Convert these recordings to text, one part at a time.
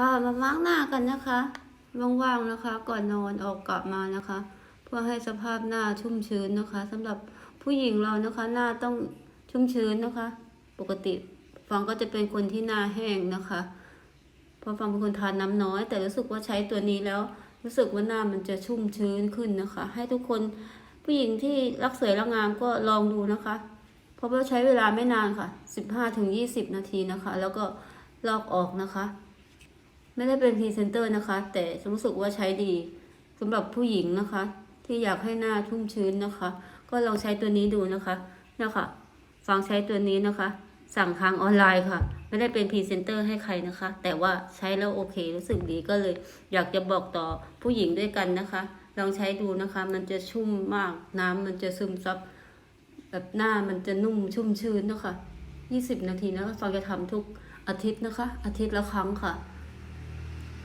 ค่ะมามาร์กหน้ากันนะคะว่างๆนะคะ ก่อนนอนออกกลับมานะคะ เพื่อให้สภาพหน้าชุ่มชื้นนะคะสำหรับผู้หญิงเรานะคะ หน้าต้องชุ่มชื้นนะคะ ปกติฟังก็จะเป็นคนที่หน้าแห้งนะคะเพราะฟังเป็นคนทานน้ำน้อย แต่รู้สึกว่าใช้ตัวนี้แล้ว รู้สึกว่าหน้ามันจะชุ่มชื้นขึ้นนะคะ ให้ทุกคนผู้หญิงที่รักสวยรักงามก็ลองดูนะคะ เพราะว่าใช้เวลาไม่นานค่ะ 15ถึง20 นาทีนะคะ แล้วก็ลอกออกนะคะ ไม่ได้เป็นพรีเซนเตอร์นะคะ แต่รู้สึกว่าใช้ดีสำหรับผู้หญิงนะคะ ที่อยากให้หน้าชุ่มชื้นนะคะ ก็ลองใช้ตัวนี้ดูนะคะเนี่ยค่ะฟังใช้ตัวนี้นะคะ สั่งทางออนไลน์ค่ะ ไม่ได้เป็นพรีเซนเตอร์ให้ใครนะคะ แต่ว่าใช้แล้วโอเค รู้สึกดีก็เลย อยากจะบอกต่อผู้หญิงด้วยกันนะคะ ลองใช้ดูนะคะ มันจะชุ่มมากน้ำมันจะซึมซับแบบหน้ามันจะนุ่มชุ่มชื้นนะคะ 20 นาทีนะคะฟังจะทำทุกอาทิตย์นะคะ อาทิตย์ละครั้งค่ะ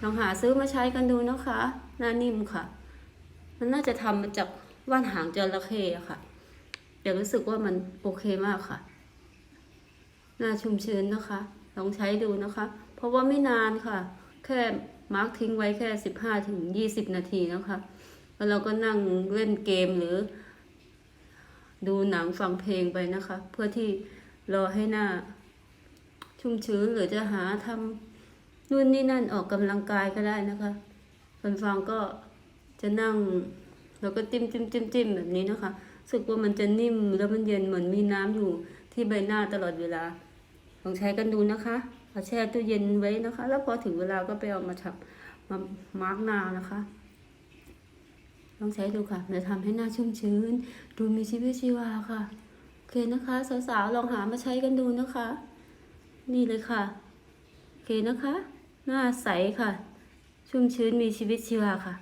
ลองหาซื้อมาใช้กันดูนะคะหน้านิ่มค่ะ มันน่าจะทำมาจากว่านหางจระเข้อะค่ะแต่รู้สึกว่ามันโอเคมากค่ะหน้าชุ่มชื้นนะคะ ลองใช้ดูนะคะ เพราะว่าไม่นานค่ะ แค่มาร์กทิ้งไว้แค่สิบห้าถึงยี่สิบนาทีนะคะ แล้วเราก็นั่งเล่นเกมหรือ ดูหนังฟังเพลงไปนะคะ เพื่อที่รอให้หน้า ชุ่มชื้นหรือจะหาทำ นู่นนี่นั่นออกกำลังกายก็ได้นะคะคนฟังก็จะนั่ง แล้วก็จิ้มจิ้มจิ้มจิ้มแบบนี้นะคะรู้สึกว่ามันจะนิ่มแล้วมันเย็นเหมือนมีน้ำอยู่ที่ใบหน้าตลอดเวลาลองใช้กันดูนะคะเอาแช่ตู้เย็นไว้นะคะ แล้วพอถึงเวลาก็ไปเอามาทับมามาร์กหน้านะคะลองใช้ดูค่ะจะทำให้หน้าชุ่มชื้น ดูมีชีวิตชีวาค่ะโอเคนะคะสาวๆลองหามาใช้กันดูนะคะ นี่เลยค่ะโอเคนะคะ หน้าใสค่ะ ชุ่มชื้นมีชีวิตชีวาค่ะ